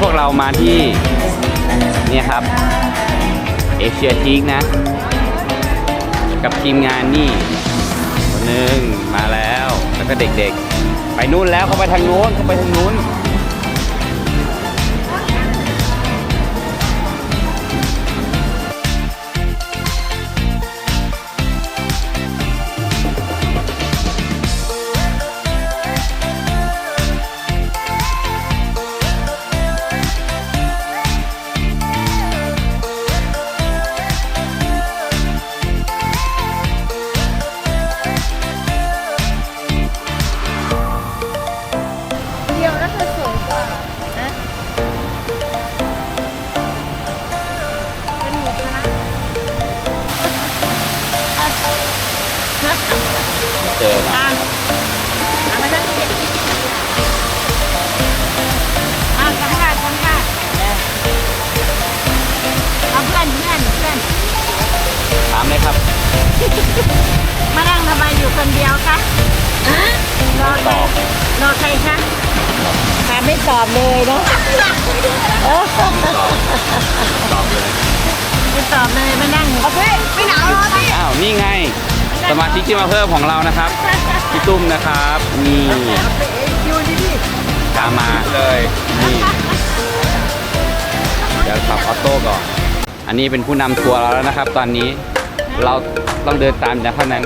พวกเรามาที่เนี่ยครับเอเชียทีกนะ กับทีมงานนี่คนหนึ่งมาแล้วแล้วก็เด็กๆ ไปนู่นแล้วเขาไปทางนู้นเขาไปทางนู้น เจอมาอะอะมานั่งเด็กอะสัมภาษณ์สัมภาษณ์เอาเพื่อนเพื่อนเพื่อนถามเลยครับมานั่งทำไมอยู่คนเดียวคะรอใครตอบรอใครคะถามไม่ตอบเลยเนาะเออตอบเลยไม่ตอบเลยมานั่งเอาพี่ไม่หนาวรอพี่อ้าวนี่ไง สมาชิกที่มาเพิ่มของเรานะครับพี่ตุ้มนะครับนี่อยู่ดิพี่ตามมาเลยนี่เดี๋ยวขับออโต้ก่อนอันนี้เป็นผู้นำทัวร์เราแล้วนะครับ ตอนนี้เราต้องเดินตามอย่างเท่านั้น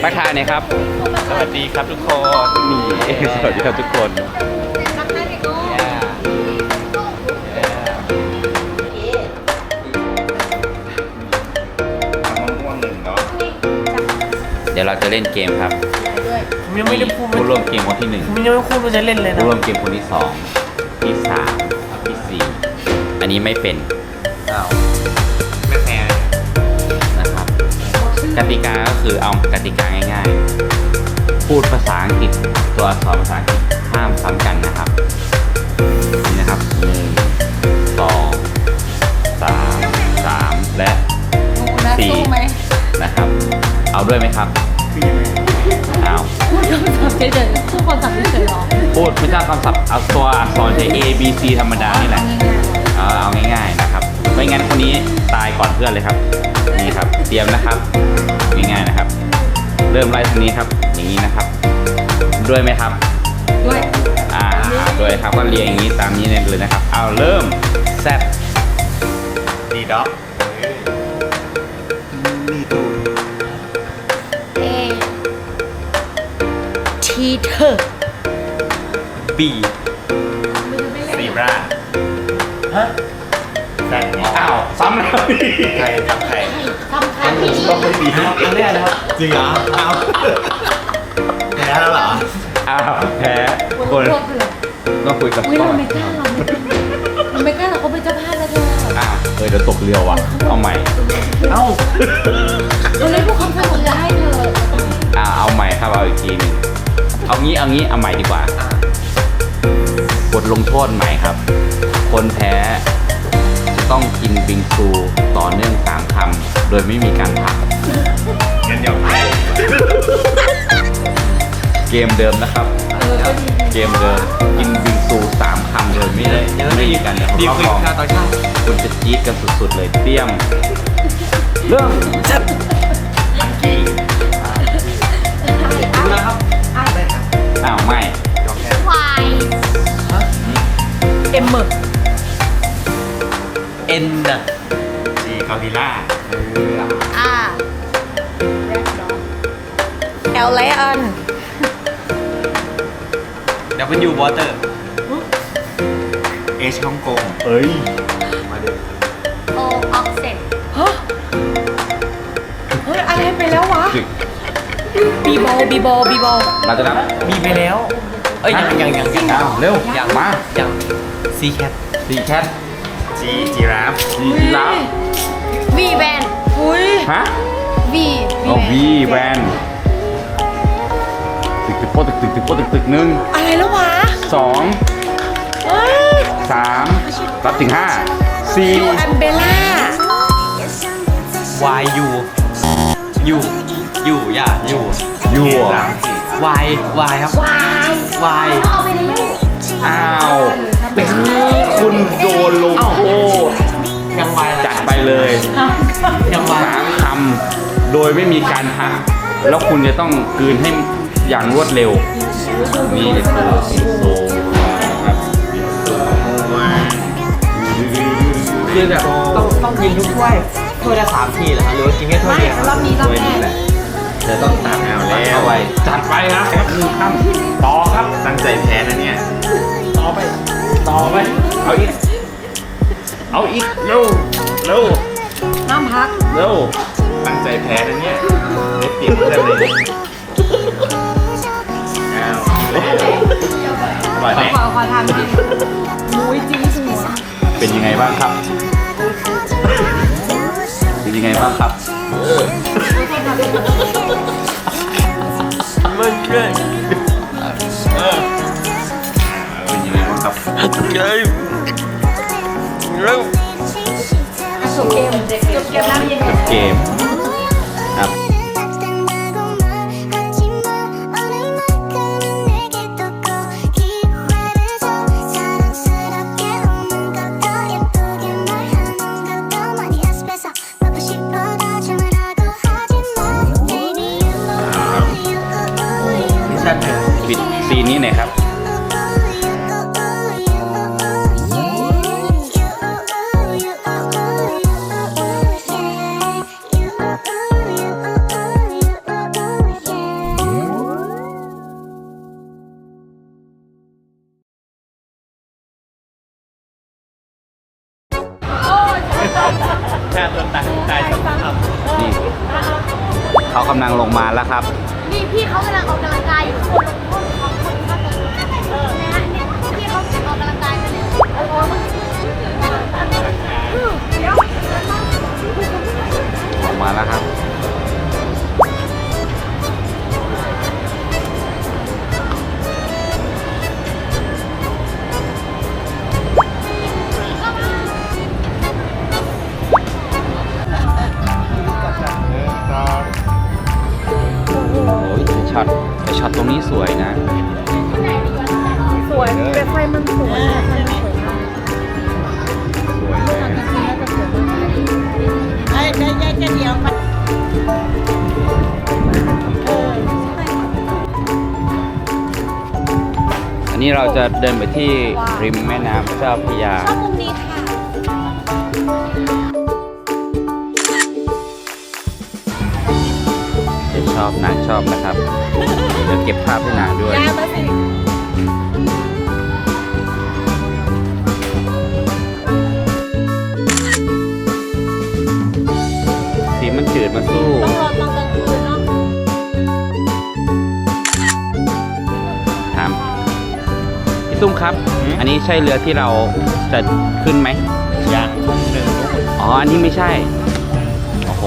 ไปถ่ายหน่อยครับ สวัสดีครับทุกคนนี่สวัสดีครับทุกคน เดี๋ยวเราจะเล่นเกมครับผมยังไม่ได้พูดผู้ร่วมเกมคนที่หนึ่งผมยังไม่พูดว่าจะเล่นเลยนะผู้ร่วมเกมคนที่สองที่สามที่สี่อันนี้ไม่เป็นอ้าวไม่แฟร์นะครับกติกาก็คือเอากติกาง่าย ๆ พูดภาษาอังกฤษตัวอักษรภาษาอังกฤษห้ามซ้ำกันนะครับนี่นะครับหนึ่งสองสามสามและสี่นะครับ เอาด้วยไหมครับ คือยังไงเอาเฉยๆทุกคนสั่งเฉยๆหรอพูดไม่ใช่คำศัพท์เอาตัวอักษรใช้ A B C ธรรมดานี่แหละเอาเอาง่ายๆนะครับไม่งั้นคนนี้ตายก่อนเพื่อนเลยครับ นี่ครับ เตรียมนะครับ ง่ายๆนะครับ เริ่มไล่ทางนี้ครับ อย่างนี้นะครับ ด้วยไหมครับ ด้วยอ่าด้วยครับก็เรียงอย่างนี้ตามนี้เลยนะครับ เอาเริ่มแซดดีด็อก ทีเธอบีซีราฮะแซดเนี่ยอ้าวซ้ำแล้วดิใครทำใครทำคันนี้ก็ไม่ดีฮะอันแรกนะครับจริงเหรออ้าวแพ้แล้วเหรออ้าวแพ้คนรวบเลยต้องคุยกับอุ้ยก่อเรานไม่กล้าเราไม่กล้าเราไม่กล้าเราเขาเป็นเจ้าภาพแล้วเธออ้าวเออเดี๋ยวตกเรือว่ะเอาใหม่เอ้าเราเลยพูดคำสั่งของจะให้เธออ่าเอาใหม่ครับเอาอีกทีหนึง เอางี้เอางี้เอาใหม่ดีกว่าบทลงโทษใหม่ครับ คนแพ้จะต้องกินบิงซูต่อเนื่องสามคำโดยไม่มีการพักงั้นเดี๋ยวแพ้เกมเดิมนะครับเกมเดิมกินบิงซูสามคำโดยไม่ได้ไม่มีการดีครอบขึ้คนรอง ค่ะตอนเช้าคุณจะจี๊ดกันสุดๆเลยเตรียม เริ่มจัดดู อ้าวไม่ยอมแพ้ควายเอ็มหมึกเอ็นน่ะจีกอริลล่าอ่าแอลไลออนดับเบิลยูวอเตอร์เอชฮ่องกงเอ้ย มาเดี๋ยวโอออกเซนฮะเฮ้ยอะไรไปแล้ววะ ดึกบีโบบีโบบีโบเราจะนับมีไปแล้ว เอ้ยยังยังยังยังอ้าวเร็วยังมายังซีแคทสีแคทจีจีราฟสียีราฟวีแวนอุ้ยฮะวีโอ้วีแวนตึกตึกโป๊ะตึกตึกตึกโป๊ะตึกตึกหนึ่งอะไรแล้ววะสองเฮ้ยสามรับถึงห้าสี่ยูอัมเบล่าวายยู ยูยูอย่ายูยูเกอะมวายวายครับวายวายเอาไปแล้วอ้าวคุณโดนลงโทษยังไวจัดไปเลยยังไวสามคำโดยไม่มีการพัก แล้วคุณจะต้องกลืนให้อย่างรวดเร็ว นี่คือสิงโตนะครับคือแบบต้องต้องกินทุกถ้วยถ้วยละสามทีเหรอครับหรือว่ากินแค่ถ้วยไม่เดียวรอบนี้รอบด้วยแรนี่ก แหละเธอต้องตัดเอาแล้วเข้าไปจัดไปครับหนึ่งคำต่อครับตั้งใจแพ้นะเนี่ยต่อไป ต่อไป เอาอีก เอาอีกเร็วเร็วน้ำพักเร็วตั้งใจแพ้นะเนี่ยได้เปรียบเพื่อนเลยอ้าวอร่อยไหมขอขอทำจริงมุ้ยจริงหัวเป็นยังไงบ้างครับ เป็นยังไงบ้างครับ มันเกินเป็นยังไงบ้างครับเกินเร็วจบเกมจบเกมน้ำเย็นเกมครับ นี้หน่อยครับ แค่ตัวตัดใจสองคำนี่เขากำลังลงมาแล้วครับ นี่พี่เขากำลังออกกำลังกายอยู่คนลง มาแล้วครับ นี้เราจะเดินไปที่ริมแม่น้ำเจ้าพระยา ชอบมุมนี้ค่ะเดี๋ยวชอบนางชอบนะครับ เดี๋ยวเก็บภาพให้นางด้วยยามาสิสีมันจืดมาสู้ ต้องรอตอนกลางคืนเนาะ ตุ้มครับอันนี้ใช่เรือที่เราจะขึ้นไหมยังหนึ่งอ๋อ อันนี้ไม่ใช่ โอ้โห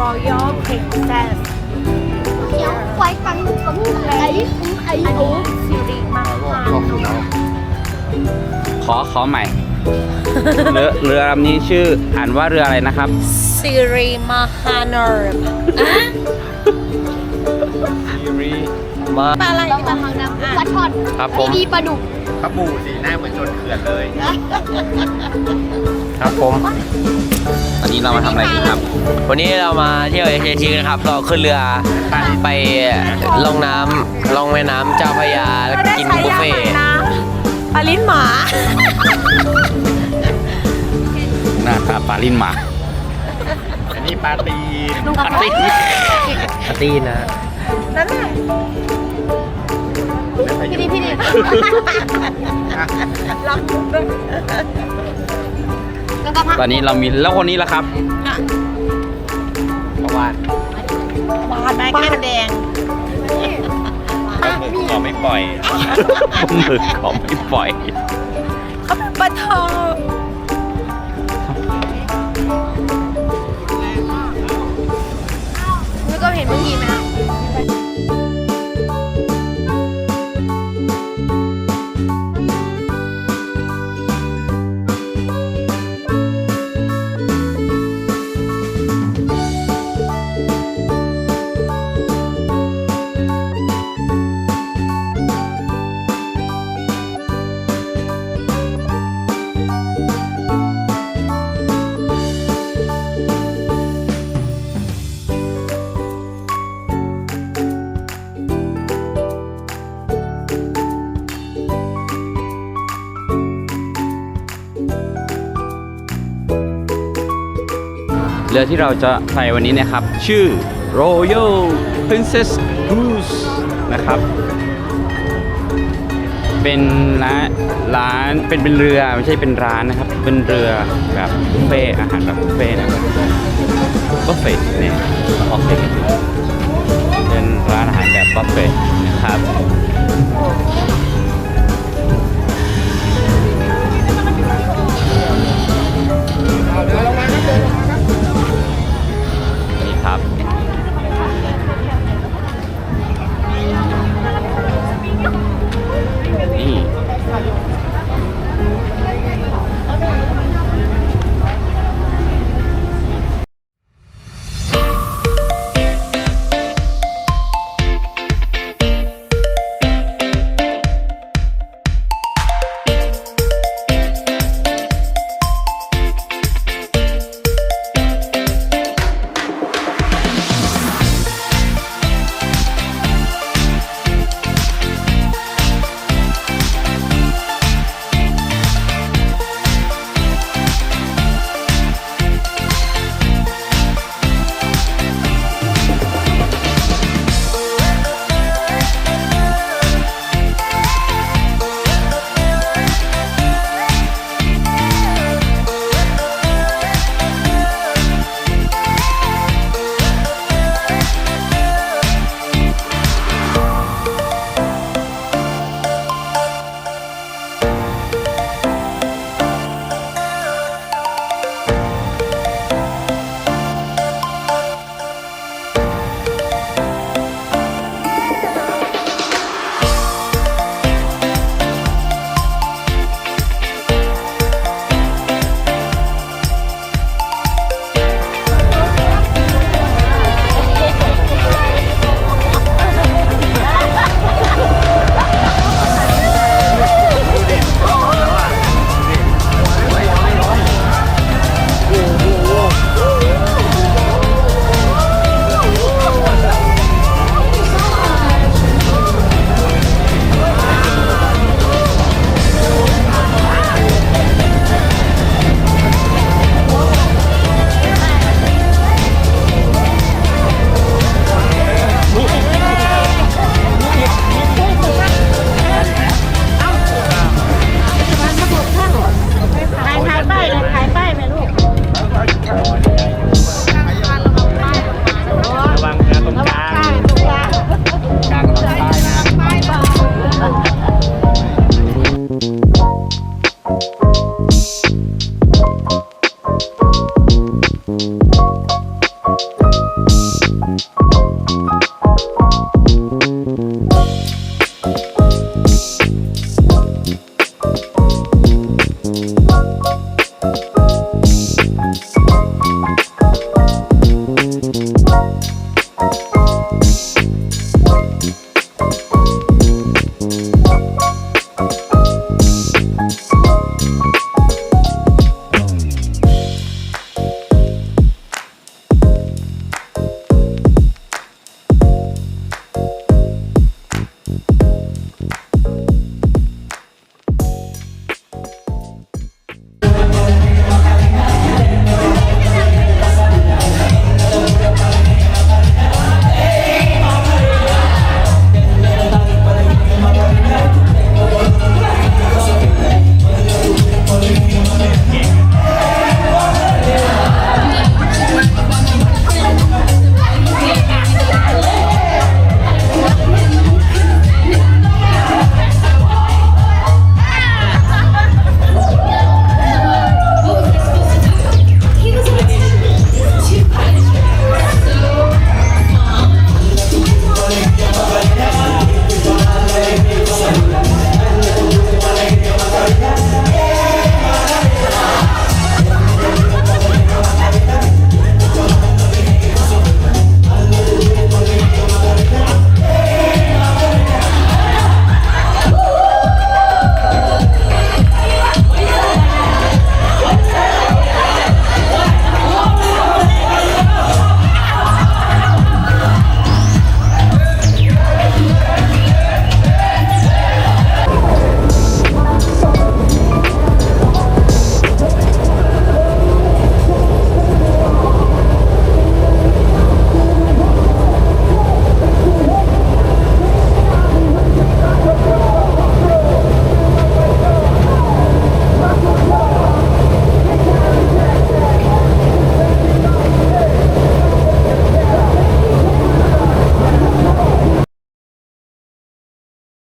รอยัลเพรสเซสเขียวไว้ฟังกับไอ้คุ้มไอ้อันโอ้นี้สิริมาฮาขอขอใหม่ เรือเรือลำนี้ชื่ออ่านว่าเรืออะไรนะครับ สิริมาฮานอร์ซีรีส์ มาปลาอะไรต้องระวังนะปลาช่อนครับผมดีปลาดุกครับหมูสีหน้าเหมือนชนเขื่อนเลย ครับผมตอนนี้เรามาทำอะไรกันครับ วันนี้เรามาเที่ยวเอเชียทีนะครับ เราขึ้นเรือไปลงน้ำลงแม่น้ำเจ้าพระยาแล้วกินบุฟเฟ่ต์ปลาลิ้นหมาหน้าตาปลาลิ้นหมา อันนี้ปลาตีนปลาลิ้นปาร์ตี้นะนั่นแหละ พี่ดีพี่ดีรับด้วยแล้วก็พักตอนนี้เรามีแล้วคนนี้ละครับเพราะว่าปลาแม่แก้มแดงขอไม่ปล่อยปลาหมึกเขาไม่ปล่อยเขาเป็นปลาทองแล้วก็เห็นเมื่อกี้ไหม รือที่เราจะไปวันนี้นะครับ ชื่อ Royal Princess Cruise นะครับ เป็นร้านร้านเป็นเป็นเรือไม่ใช่เป็นร้านนะครับ เป็นเรือแบบบุฟเฟ่อาหารแบบบุฟเฟ่นะครับบุฟเฟ่เนี่ยออกเสียงกันอยู่เป็นร้านอาหารแบบบุฟเฟ่นะครับ